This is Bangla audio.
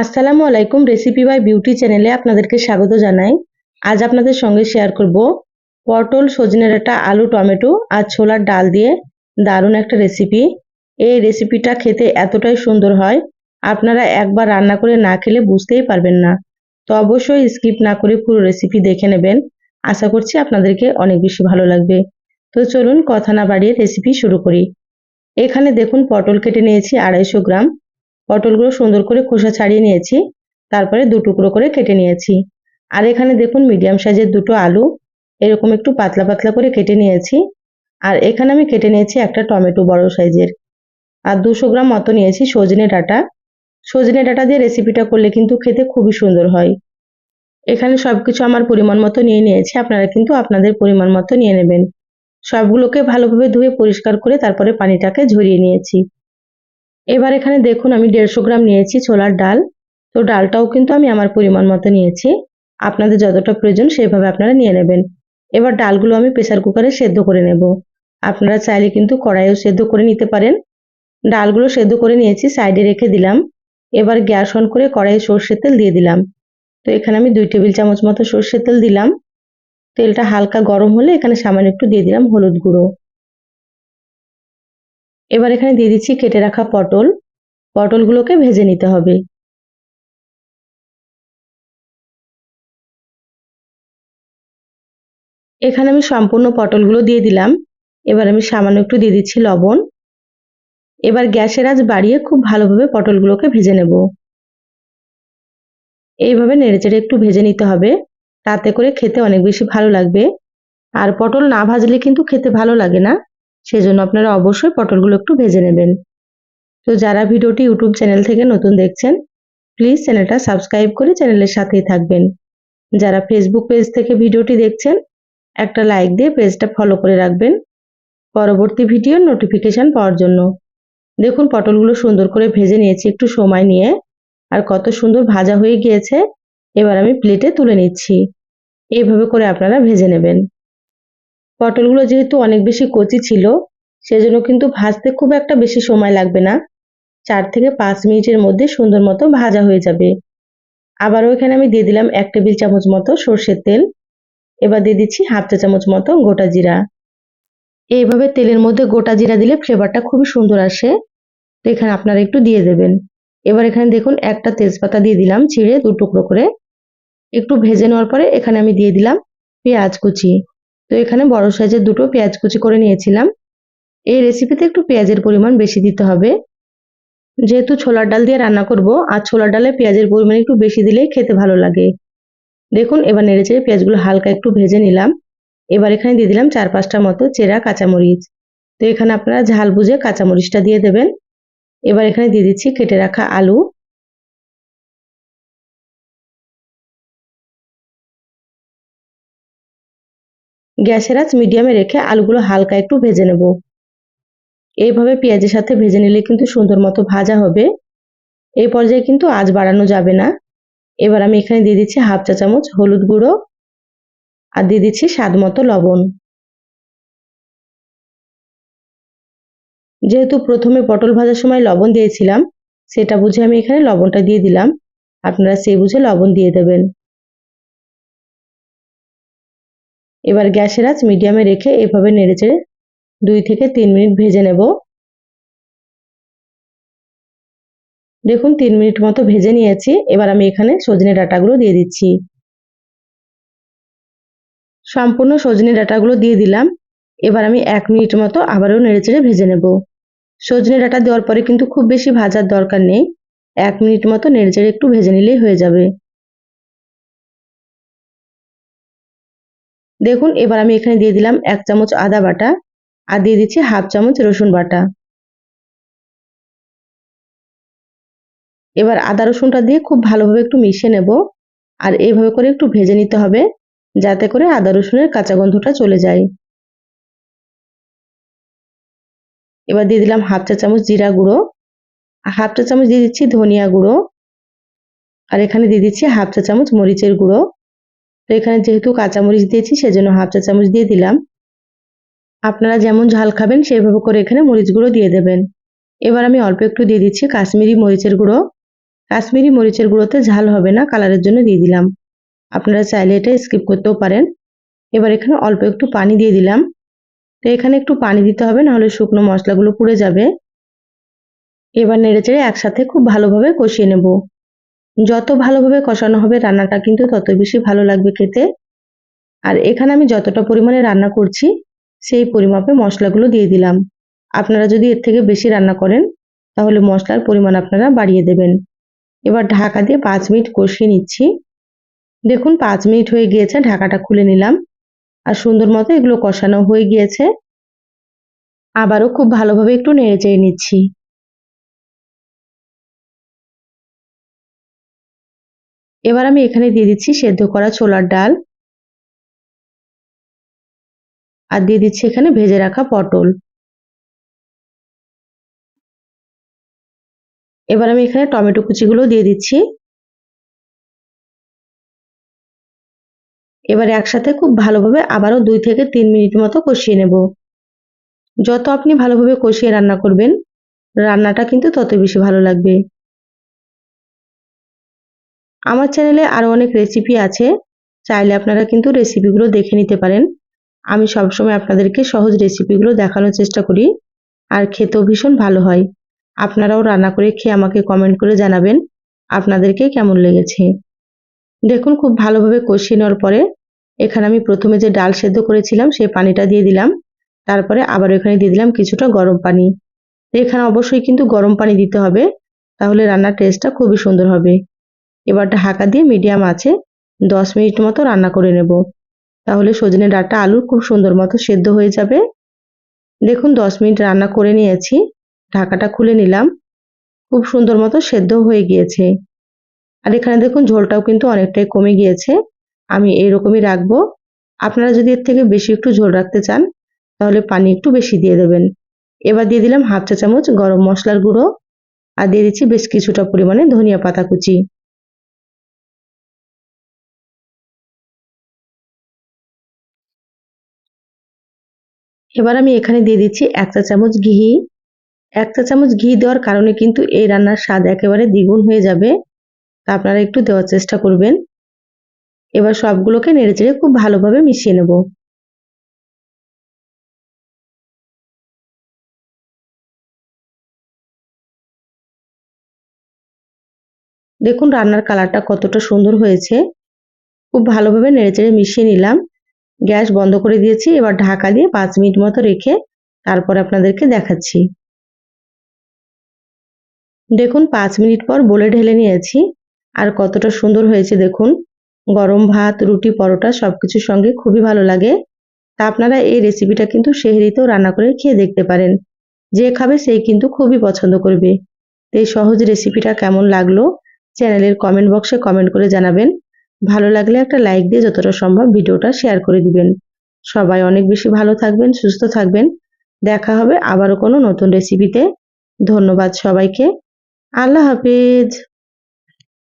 আসসালামু আলাইকুম রেসিপি বাই বিউটি চ্যানেলে আপনাদেরকে স্বাগত জানাই। আজ আপনাদের সঙ্গে শেয়ার করব পটল, সজনে ডাঁটা, আলু, টমেটো আর ছোলার ডাল দিয়ে দারুণ একটা রেসিপি এই রেসিপিটা খেতে এতটাই সুন্দর হয়, আপনারা একবার রান্না করে না খেলে বুঝতেই পারবেন না। তো অবশ্যই স্কিপ না করে পুরো রেসিপি দেখে নেবেন। আশা করছি আপনাদেরকে অনেক বেশি ভালো লাগবে। তো চলুন কথা না বাড়িয়ে রেসিপি শুরু করি। এখানে দেখুন পটল কেটে নিয়েছি আড়াইশো গ্রাম। পটলগুলো সুন্দর করে খোসা ছাড়িয়ে নিয়েছি, তারপরে দু টুকরো করে কেটে নিয়েছি। আর এখানে দেখুন মিডিয়াম সাইজের দুটো আলু, এরকম একটু পাতলা পাতলা করে কেটে নিয়েছি। আর এখানে আমি কেটে নিয়েছি একটা টমেটো বড় সাইজের। আর দুশো গ্রাম মতো নিয়েছি সজনে ডাটা। সজনে ডাটা দিয়ে রেসিপিটা করলে কিন্তু খেতে খুবই সুন্দর হয়। এখানে সবকিছু আমার পরিমাণ মতো নিয়ে নিয়েছি, আপনারা কিন্তু আপনাদের পরিমাণ মতো নিয়ে নেবেন। সবগুলোকে ভালোভাবে ধুয়ে পরিষ্কার করে তারপরে পানিটাকে ঝরিয়ে নিয়েছি। এবার এখানে দেখুন, আমি দেড়শো গ্রাম নিয়েছি ছোলার ডাল। তো ডালটাও কিন্তু আমি আমার পরিমাণ মতো নিয়েছি। আপনাদের যতটা প্রয়োজন সেভাবে আপনারা নিয়ে নেবেন। এবার ডালগুলো আমি প্রেসার কুকারে সেদ্ধ করে নেব। আপনারা চাইলে কিন্তু কড়াইও সেদ্ধ করে নিতে পারেন। ডালগুলো সেদ্ধ করে নিয়েছি, সাইডে রেখে দিলাম। এবার গ্যাস অন করে কড়াইয়ে সর্ষের তেল দিয়ে দিলাম। তো এখানে আমি দুই টেবিল চামচ মতো সর্ষের তেল দিলাম। তেলটা হালকা গরম হলে এখানে সামান্য একটু দিয়ে দিলাম হলুদ গুঁড়ো। এবার এখানে দিয়ে দিচ্ছি কেটে রাখা পটল। পটলগুলোকে ভেজে নিতে হবে। এখানে আমি সম্পূর্ণ পটলগুলো দিয়ে দিলাম। এবার আমি সামান্য একটু দিয়ে দিচ্ছি লবণ। এবার গ্যাসের আঁচ বাড়িয়ে খুব ভালোভাবে পটলগুলোকে ভেজে নেব। এইভাবে নেড়েচেড়ে একটু ভেজে নিতে হবে। তাতে করে খেতে অনেক বেশি ভালো লাগবে। আর পটল না ভাজলে কিন্তু খেতে ভালো লাগে না। সেজন্য আপনারা অবশ্যই পটলগুলো একটু ভেজে নেবেন। তো যারা ভিডিওটি ইউটিউব চ্যানেল থেকে নতুন দেখছেন প্লিজ চ্যানেলটা সাবস্ক্রাইব করে চ্যানেলের সাথেই থাকবেন। যারা ফেসবুক পেজ থেকে ভিডিওটি দেখছেন, একটা লাইক দিয়ে পেজটা ফলো করে রাখবেন পরবর্তী ভিডিওর নোটিফিকেশান পাওয়ার জন্য। দেখুন, পটলগুলো সুন্দর করে ভেজে নিয়েছি একটু সময় নিয়ে, আর কত সুন্দর ভাজা হয়ে গিয়েছে, এবার আমি প্লেটে তুলে নিচ্ছি। এইভাবে করে আপনারা ভেজে নেবেন। পটলগুলো যেহেতু অনেক বেশি কচি ছিল, সেজন্য কিন্তু ভাজতে খুব একটা বেশি সময় লাগবে না। চার থেকে পাঁচ মিনিটের মধ্যে সুন্দর মতো ভাজা হয়ে যাবে। আবারও এখানে আমি দিয়ে দিলাম এক টেবিল চামচ মতো সর্ষের তেল। এবার দিয়ে দিচ্ছি হাফ চা চামচ মতো গোটা জিরা। এইভাবে তেলের মধ্যে গোটা জিরা দিলে ফ্লেভারটা খুবই সুন্দর আসে। তো এখানে আপনারা একটু দিয়ে দেবেন। এবার এখানে দেখুন একটা তেজপাতা দিয়ে দিলাম ছিঁড়ে দু টুকরো করে। একটু ভেজে নেওয়ার পরে এখানে আমি দিয়ে দিলাম পেঁয়াজ কুচি। তো এখানে বড় সাইজের দুটো পেঁয়াজ কুচি করে নিয়েছিলাম। এই রেসিপিতে একটু পেঁয়াজের পরিমাণ বেশি দিতে হবে। যেহেতু ছোলার ডাল দিয়ে রান্না করব, আর ছোলার ডালে পেঁয়াজের পরিমাণ একটু বেশি দিলেই খেতে ভালো লাগে। দেখুন, এবার নেড়ে চেড়ে পেঁয়াজগুলো হালকা একটু ভেজে নিলাম। এবার এখানে দিয়ে দিলাম চার পাঁচটা মতো চেরা কাঁচামরিচ। তো এখানে আপনারা ঝাল বুঝে কাঁচামরিচটা দিয়ে দেবেন। এবার এখানে দিয়ে দিচ্ছি কেটে রাখা আলু। গ্যাসের আঁচ মিডিয়ামে রেখে আলুগুলো হালকা একটু ভেজে নেব। এইভাবে পেঁয়াজের সাথে ভেজে নিলে কিন্তু সুন্দর মতো ভাজা হবে। এই পর্যায়ে কিন্তু আজ বাড়ানো যাবে না। এবার আমি এখানে দিয়ে দিচ্ছি হাফ চা চামচ হলুদ গুঁড়ো আর দিয়ে দিচ্ছি স্বাদ মতো লবণ। যেহেতু প্রথমে পটল ভাজার সময় লবণ দিয়েছিলাম, সেটা বুঝে আমি এখানে লবণটা দিয়ে দিলাম। আপনারা সেই বুঝে লবণ দিয়ে দেবেন। এবার গ্যাসের আঁচ মিডিয়ামে রেখে এভাবে নেড়েচেড়ে দুই থেকে তিন মিনিট ভেজে নেব। দেখুন, তিন মিনিট মতো ভেজে নিয়েছি। এবার আমি এখানে সজনে ডাটাগুলো দিয়ে দিচ্ছি। সম্পূর্ণ সজনে ডাটাগুলো দিয়ে দিলাম। এবার আমি এক মিনিট মতো আবারও নেড়েচেড়ে ভেজে নেব। সজনে ডাটা দেওয়ার পরে কিন্তু খুব বেশি ভাজার দরকার নেই। এক মিনিট মতো নেড়েচেড়ে একটু ভেজে নিলেই হয়ে যাবে। দেখুন, এবার আমি এখানে দিয়ে দিলাম এক চামচ আদা বাটা আর দিয়ে দিচ্ছি হাফ চামচ রসুন বাটা। এবার আদা রসুনটা দিয়ে খুব ভালোভাবে একটু মিশিয়ে নেব আর এইভাবে করে একটু ভেজে নিতে হবে যাতে করে আদা রসুনের কাঁচা গন্ধটা চলে যায়। এবার দিয়ে দিলাম হাফ চা চামচ জিরা গুঁড়ো, আর হাফ চা চামচ দিয়ে দিচ্ছি ধনিয়া গুঁড়ো, আর এখানে দিয়ে দিচ্ছি হাফ চা চামচ মরিচের গুঁড়ো। তো এখানে যেহেতু কাঁচামরিচ দিয়েছি, সেজন্য হাফ চা চামচ দিয়ে দিলাম। আপনারা যেমন ঝাল খাবেন সেইভাবে করে এখানে মরিচ গুঁড়ো দিয়ে দেবেন। এবার আমি অল্প একটু দিয়ে দিচ্ছি কাশ্মীরি মরিচের গুঁড়ো। কাশ্মীরি মরিচের গুঁড়োতে ঝাল হবে না, কালারের জন্য দিয়ে দিলাম। আপনারা চাইলে এটা স্কিপ করতেও পারেন। এবার এখানে অল্প একটু পানি দিয়ে দিলাম। তো এখানে একটু পানি দিতে হবে, নাহলে শুকনো মশলাগুলো পুড়ে যাবে। এবার নেড়েচেড়ে একসাথে খুব ভালোভাবে কষিয়ে নেব। যত ভালোভাবে কষানো হবে রান্নাটা কিন্তু তত বেশি ভালো লাগবে খেতে। আর এখানে আমি যতটা পরিমাণে রান্না করছি, সেই পরিমাপে মশলাগুলো দিয়ে দিলাম। আপনারা যদি এর থেকে বেশি রান্না করেন, তাহলে মশলার পরিমাণ আপনারা বাড়িয়ে দেবেন। এবার ঢাকা দিয়ে পাঁচ মিনিট কষিয়ে নিচ্ছি। দেখুন, পাঁচ মিনিট হয়ে গিয়েছে, ঢাকাটা খুলে নিলাম। আর সুন্দর মতো এগুলো কষানো হয়ে গিয়েছে। আবারও খুব ভালোভাবে একটু নেড়ে চেড়ে নিচ্ছি। এবার আমি এখানে দিয়ে দিচ্ছি সেদ্ধ করা ছোলার ডাল। আর দিয়ে দিচ্ছি এখানে ভেজে রাখা পটল। এবার আমি এখানে টমেটো কুচিগুলো দিয়ে দিচ্ছি। এবার একসাথে খুব ভালোভাবে আবারও দুই থেকে তিন মিনিট মতো কষিয়ে নেব। যত আপনি ভালোভাবে কষিয়ে রান্না করবেন, রান্নাটা কিন্তু তত বেশি ভালো লাগবে। আমার চ্যানেলে আরও অনেক রেসিপি আছে। চাইলে আপনারা কিন্তু রেসিপিগুলো দেখে নিতে পারেন। আমি সবসময় আপনাদেরকে সহজ রেসিপিগুলো দেখানোর চেষ্টা করি। আর খেতেও ভীষণ ভালো হয়। আপনারাও রান্না করে খেয়ে আমাকে কমেন্ট করে জানাবেন, আপনাদেরকে কেমন লেগেছে। দেখুন, খুব ভালোভাবে কষিয়ে নেওয়ার পরে এখানে আমি প্রথমে যে ডাল সেদ্ধ করেছিলাম সেই পানিটা দিয়ে দিলাম। তারপরে আবার এখানে দিয়ে দিলাম কিছুটা গরম পানি। এখানে অবশ্যই কিন্তু গরম পানি দিতে হবে। তাহলে রান্নার টেস্টটা খুবই সুন্দর হবে। এবার ঢাকা দিয়ে মিডিয়াম আছে, দশ মিনিট মতো রান্না করে নেব। তাহলে সজনে ডাঁটা আলু খুব সুন্দর মতো সেদ্ধ হয়ে যাবে। দেখুন, দশ মিনিট রান্না করে নিয়েছি, ঢাকাটা খুলে নিলাম। খুব সুন্দর মতো সেদ্ধ হয়ে গিয়েছে। আর এখানে দেখুন, ঝোলটাও কিন্তু অনেকটাই কমে গিয়েছে। আমি এইরকমই রাখব। আপনারা যদি এর থেকে বেশি একটু ঝোল রাখতে চান, তাহলে পানি একটু বেশি দিয়ে দেবেন। এবার দিয়ে দিলাম হাফ চা চামচ গরম মশলার গুঁড়ো। আর দিয়ে দিচ্ছি বেশ কিছুটা পরিমাণে ধনিয়া পাতা কুচি। এবার আমি এখানে দিয়ে দিচ্ছি এক চা চামচ ঘি। এক চা চামচ ঘি দেওয়ার কারণে কিন্তু এই রান্নার স্বাদ একেবারে দ্বিগুণ হয়ে যাবে। তা আপনারা একটু দেওয়ার চেষ্টা করবেন। এবার সবগুলোকে নেড়েচেড়ে খুব ভালোভাবে মিশিয়ে নেব। দেখুন রান্নার কালারটা কতটা সুন্দর হয়েছে। খুব ভালোভাবে নেড়েচেড়ে মিশিয়ে নিলাম। গ্যাস বন্ধ করে দিয়েছি, এবার ঢাকা দিয়ে পাঁচ মিনিট মতো রেখে তারপর আপনাদেরকে দেখাচ্ছি। দেখুন, পাঁচ মিনিট পর বলে ঢেলে নিয়েছি, আর কতটা সুন্দর হয়েছে দেখুন। গরম ভাত, রুটি, পরোটা সব কিছুর সঙ্গে খুবই ভালো লাগে। তা আপনারা এই রেসিপিটা কিন্তু সেহরিতেও রান্না করে খেয়ে দেখতে পারেন। যে খাবে সেই কিন্তু খুবই পছন্দ করবে। এই সহজ রেসিপিটা কেমন লাগল, চ্যানেলের কমেন্ট বক্সে কমেন্ট করে জানাবেন। ভালো লাগলে একটা লাইক দিয়ে যতটা সম্ভব ভিডিওটা শেয়ার করে দিবেন। সবাই অনেক বেশি ভালো থাকবেন, সুস্থ থাকবেন। দেখা হবে আবারও কোনো নতুন রেসিপিতে ধন্যবাদ সবাইকে। আল্লাহ হাফিজ।